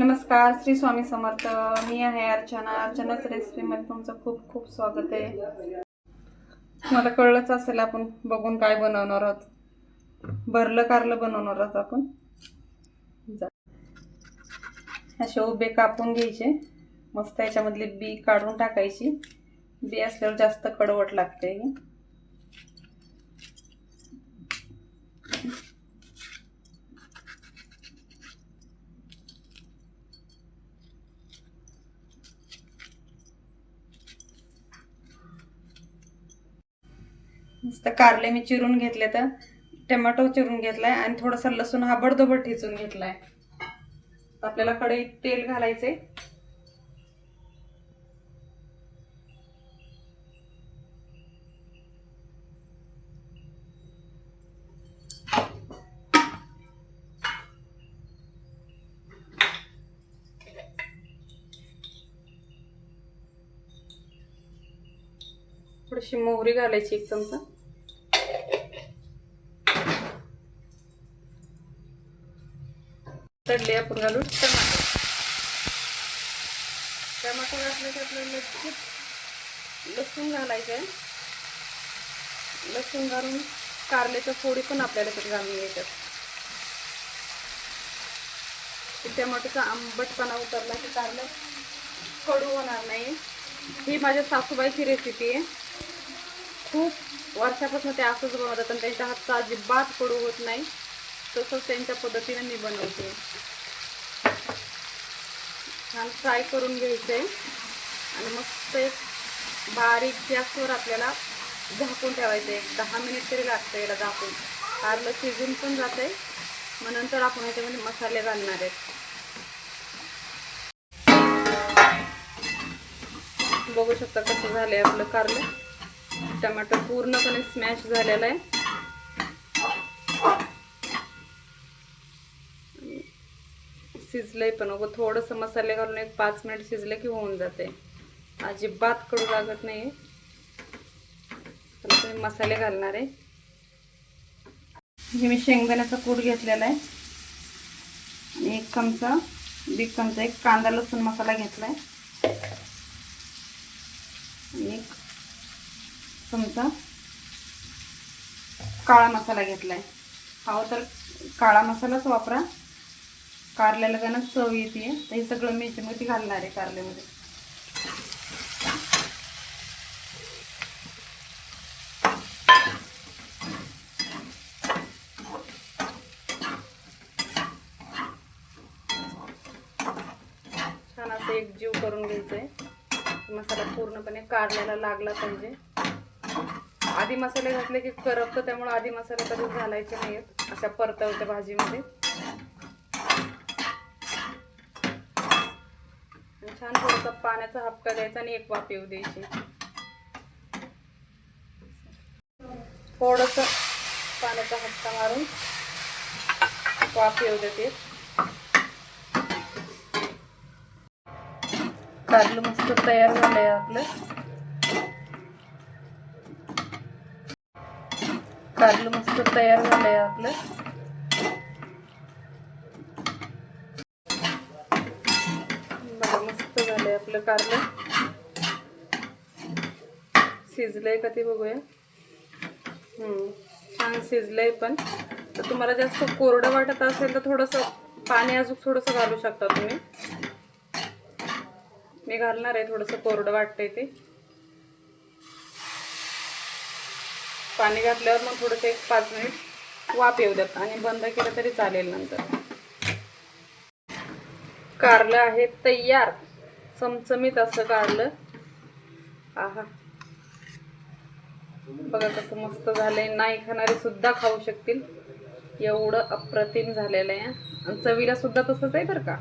नमस्कार श्री स्वामी समर्थ. मी आहे अर्चना. अर्चनाच रेसिपीमध्ये तुमचं खूप खूप स्वागत आहे. मला कळलंच असेल आपण बघून काय बनवणार आहोत. भरलं कारलं बनवणार आहोत आपण. जा. असे उभे कापून घ्यायचे. मस्त याच्यामधली बी काढून टाकायची. बी असल्यावर जास्त कडवट लागते. ही. मस्त कारले मी चिरून घेतले तर टमॅटो चिरून घेतलाय आणि थोडासा लसूण हा बडदोबड ठेचून घेतलाय. आपल्याला कढईत तेल घालायचे थोडीशी मोहरी घालायची एक चमचा. तडले आपण घालू टमाटो टमाटो घातलं की आपल्याला खूप लसूण घालायचं आहे लसूण घालून कारल्याच्या फोडी पण आपल्याला तिथे घालून घ्यायच्यात ते टमाटोचा आंबटपणा उतरला की कारलं कडू होणार नाही. ही माझ्या सासूबाईची रेसिपी आहे. खूप वर्षापासून ते असंच बनवतात आणि त्यांच्या हातचा अजिबात कडू होत नाही. तसंच त्यांच्या पद्धतीने मी बनवते. छान फ्राय करून घ्यायचं. आहे आणि मस्त एक बारीक गॅसवर आपल्याला झाकून ठेवायचं. एक दहा मिनिट तरी लागतं याला झाकून. कारलं शिजून पण जाते मग नंतर आपण याच्यामध्ये मसाले घालणार आहेत. बघू शकता कसं झालंय आपलं कारलं. टमाटर पूर्णपणे स्मॅश झालेला आहे. शिजलंय पण उगं थोडंसं मसाले घालून एक पाच मिनिट शिजलं की होऊन जाते. अजिबात कडू लागत नाही तर तुम्ही मसाले घालणार आहे. हे मी शेंगदाण्याचा कूट घेतलेला आहे. आणि एक चमचा दीड चमचा एक कांदा लसूण मसाला घेतला आहे आणि एक चमचा काळा मसाला घेतला आहे हवं तर काळा मसालाच वापरा. कारल्याला गाणं चव येते तर हे सगळं मी याच्यामध्ये घालणार आहे कारल्यामध्ये. छान असं एक जीव करून घ्यायचं आहे मसाला पूर्णपणे कारल्याला लागला पाहिजे. आधी मसाले घातले की करपतं त्यामुळे आधी मसाले कधीच घालायचे नाहीत अशा परतवच्या भाजीमध्ये. छान थोडासा पाण्याचा हपका द्यायचा आणि एक वाफ येऊ द्यायची. थोडस पाण्याचा हपका मारून वाफ येऊ देते. कारलं मस्त तयार झालंय आपलं. कारलं मस्त तयार झालंय आपलं. बघा मस्त आहे आपलं कारलं. शिजलंय का ते बघूया. छान शिजलंय पण. तर तुम्हाला जास्त कोरडं वाटत असेल तर थोडंसं पाणी अजून थोडंसं घालू शकता तुम्ही. मी घालणार आहे थोडंसं कोरडं वाटतंय ते. पाणी घातल्यावर मग थोडंसं एक पाच मिनिट वाफ येऊ द्यात आणि बंद केलं तरी चालेल नंतर. कारलं आहे तयार. चमचमीत असं कारलं. आहा. बघा कसं मस्त झालंय. नाही खाणारे सुद्धा खाऊ शकतील. एवढं अप्रतिम झालेलं आहे. आणि चवीला सुद्धा तसंच आहे बरं का?